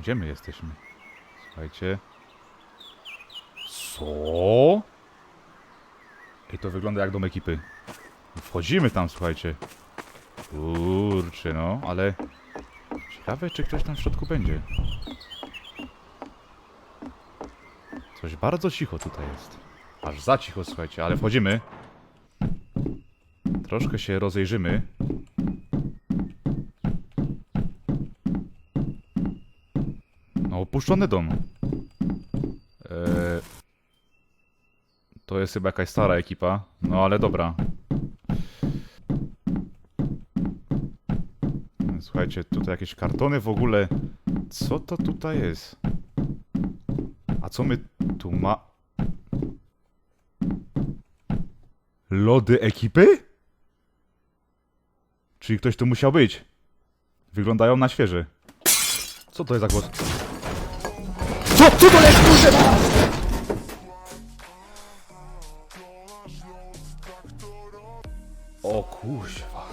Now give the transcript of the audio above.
Gdzie my jesteśmy? Słuchajcie. Co? Ej, to wygląda jak dom ekipy. Wchodzimy tam, słuchajcie. Kurczę, no, ale... Ciekawe, czy ktoś tam w środku będzie. Coś bardzo cicho tutaj jest. Aż za cicho, słuchajcie, ale wchodzimy. Troszkę się rozejrzymy. No, opuszczony dom. Eee, to jest chyba jakaś stara ekipa. No, ale dobra. Słuchajcie, tutaj jakieś kartony w ogóle. Co to tutaj jest? A co my tu ma... Lody ekipy? Czyli ktoś tu musiał być. Wyglądają na świeże. Co to jest za głos? Co? Co to jest, kurwa? O kuźwa.